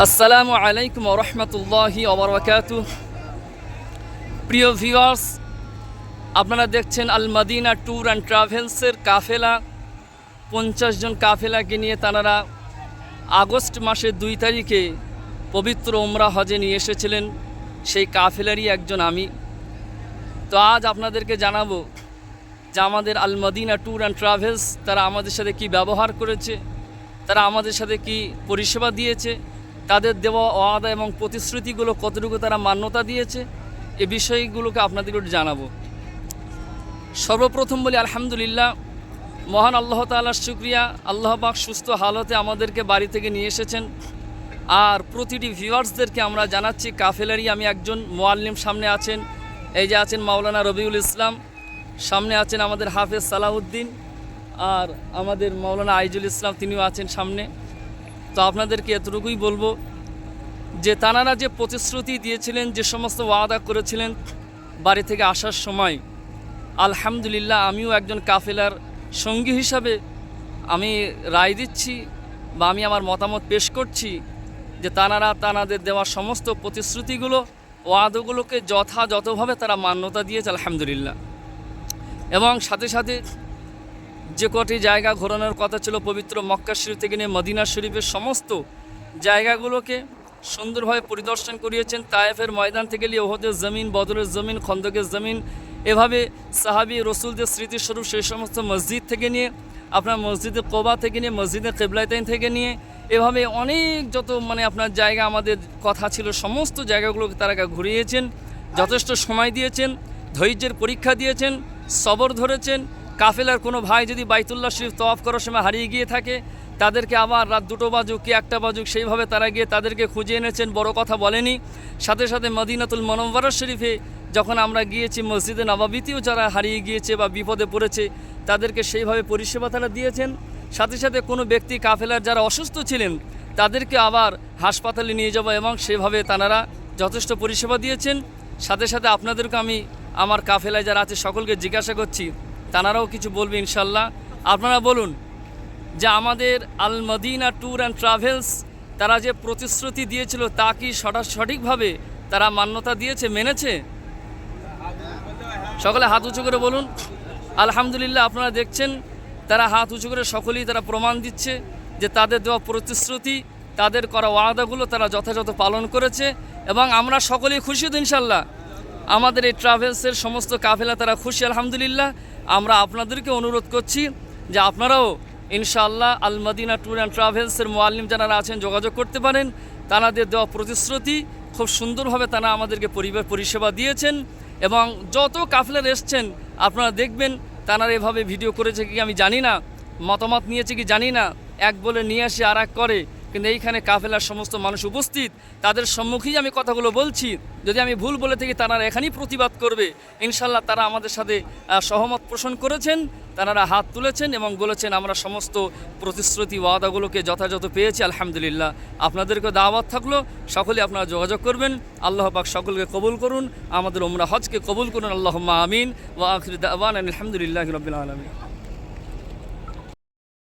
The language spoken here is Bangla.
আসসালামু আলাইকুম রহমতুল্লাহি অবরকাত প্রিয় ভিউয়ার্স আপনারা দেখছেন আল মদিনা ট্যুর অ্যান্ড ট্রাভেলসের কাফেলা। পঞ্চাশ জন কাফেলাকে নিয়ে তাঁরা আগস্ট মাসের দুই তারিখে পবিত্র ওমরা হজে নিয়ে এসেছিলেন। সেই কাফেলারই একজন আমি। তো আজ আপনাদেরকে জানাব যে আমাদের Al Madina tour and travels তারা আমাদের সাথে কি ব্যবহার করেছে, তারা আমাদের সাথে কি পরিষেবা দিয়েছে তাদের দেওয়া ওয়াদা এবং প্রতিশ্রুতিগুলো কতটুকু তারা মান্যতা দিয়েছে, এ বিষয়গুলোকে আপনাদেরকে একটু জানাব। সর্বপ্রথম বলি, আলহামদুলিল্লাহ, মহান আল্লাহ তাআলার শুক্রিয়া, আল্লাহ পাক সুস্থ হালতে আমাদেরকে বাড়ি থেকে নিয়ে এসেছেন। আর প্রতিটি ভিউয়ার্সদেরকে আমরা জানাচ্ছি, কাফেলারই আমি একজন, মোয়াল্লিম সামনে আছেন, এই যে আছেন মাওলানা রবিউল ইসলাম, সামনে আছেন আমাদের হাফেজ সালাউদ্দিন আর আমাদের মাওলানা আইজুল ইসলাম তিনিও আছেন সামনে। তো আপনাদেরকে এতটুকুই বলব যে তানারা যে প্রতিশ্রুতি দিয়েছিলেন, যে সমস্ত ওয়াদা করেছিলেন বাড়ি থেকে আসার সময়, আলহামদুলিল্লাহ আমিও একজন কাফেলার সঙ্গী হিসাবে আমি রায় দিচ্ছি বা আমি আমার মতামত পেশ করছি যে তানারা তানাদের দেওয়া সমস্ত প্রতিশ্রুতিগুলো, ওয়াদাগুলোকে যথাযথভাবে তারা মান্যতা দিয়েছে, আলহামদুলিল্লাহ। এবং সাথে সাথে যে কটি জায়গা ঘোরানোর কথা ছিল পবিত্র মক্কা শরীফ থেকে নিয়ে মদিনা শরীফের সমস্ত জায়গাগুলোকে সুন্দরভাবে পরিদর্শন করিয়েছেন। তায়েফের ময়দান থেকে নিয়ে ওহদের জমিন, বদরের জমিন, খন্দকের জমিন, এভাবে সাহাবি রসুলদের স্মৃতিস্বরূপ সেই সমস্ত মসজিদ থেকে নিয়ে, আপনার মসজিদে কোবা থেকে নিয়ে, মসজিদে কেবলাইতাইন থেকে নিয়ে, এভাবে অনেক যত মানে আপনার জায়গা আমাদের কথা ছিল, সমস্ত জায়গাগুলোকে তারা ঘুরিয়েছেন, যথেষ্ট সময় দিয়েছেন, ধৈর্যের পরীক্ষা দিয়েছেন, সবর ধরেছেন কাফেলার কোনো ভাই যদি বাইতুল্লাহ শরীফ তওয়াফ করার সময় হারিয়ে গিয়ে থাকে, তাদেরকে আবার রাত দুটো বাজুক কি একটা বাজুক, সেইভাবে তারা গিয়ে তাদেরকে খুঁজে এনেছেন, বড় কথা বলেনি। সাথে সাথে মদিনাতুল মনম্বর শরীফে যখন আমরা গিয়েছি, মসজিদে নবাবিতেও যারা হারিয়ে গিয়েছে বা বিপদে পড়েছে, তাদেরকে সেইভাবে পরিষেবা তারা দিয়েছেন। সাথে সাথে কোনো ব্যক্তি, কাফেলার যারা অসুস্থ ছিলেন, তাদেরকে আবার হাসপাতালে নিয়ে যাব এবং সেভাবে তারা যথেষ্ট পরিষেবা দিয়েছেন। সাথে সাথে আপনাদেরকে আমি, আমার কাফেলায় যারা আছে, সকলকে জিজ্ঞাসা করছি তানারাও কিছু বলবে ইনশাল্লাহ। আপনারা বলুন যে আমাদের Al Madina tour and travels, তারা যে প্রতিশ্রুতি দিয়েছিল তা কি সঠা- সঠিকভাবে তারা মান্যতা দিয়েছে, মেনেছে? সকলে হাত উঁচু করে বলুন। আলহামদুলিল্লাহ, আপনারা দেখছেন, তারা হাত উঁচু করে সকলেই তারা প্রমাণ দিচ্ছে যে তাদের দেওয়া প্রতিশ্রুতি, তাদের করা ওয়াদাগুলো তারা যথাযথ পালন করেছে এবং আমরা সকলেই খুশি তো ইনশাল্লাহ। আমাদের এই ট্রাভেলসের সমস্ত কাফেলা তারা খুশি, আলহামদুলিল্লাহ। আমরা আপনাদেরকে অনুরোধ করছি যে আপনারাও ইনশাআল্লাহ আল মদিনা ট্যুর অ্যান্ড ট্রাভেলসের মোয়াল্লিম যারা আছেন, যোগাযোগ করতে পারেন। তানাদের দেওয়া প্রতিশ্রুতি খুব সুন্দরভাবে তারা আমাদেরকে পরিবার পরিষেবা দিয়েছেন এবং যত কাফেলার এসছেন, আপনারা দেখবেন তারা এভাবে ভিডিও করেছে কি আমি জানি না, মতামত নিয়েছে কি জানি না। এক বলে নিয়ে আসে আর এক করে। কিন্তু এইখানে কাফেলার সমস্ত মানুষ উপস্থিত, তাদের সম্মুখেই আমি কথাগুলো বলছি। যদি আমি ভুল বলে থাকি তারা এখানেই প্রতিবাদ করবে। ইনশাল্লাহ তারা আমাদের সাথে সহমত পোষণ করেছেন তারা হাত তুলেছেন এবং বলেছেন, আমরা সমস্ত প্রতিশ্রুতি ওয়াদাগুলোকে যথাযথ পেয়েছি, আলহামদুলিল্লাহ। আপনাদেরকে দাওয়াত থাকল, সকলে আপনারা যোগাযোগ করবেন। আল্লাহ পাক সকলকে কবুল করুন, আমাদের ওমরা হজকে কবুল করুন আল্লাহ আমিন। ওয়া আখির দাওয়ান আলহামদুলিল্লাহ রবিল আলমিন।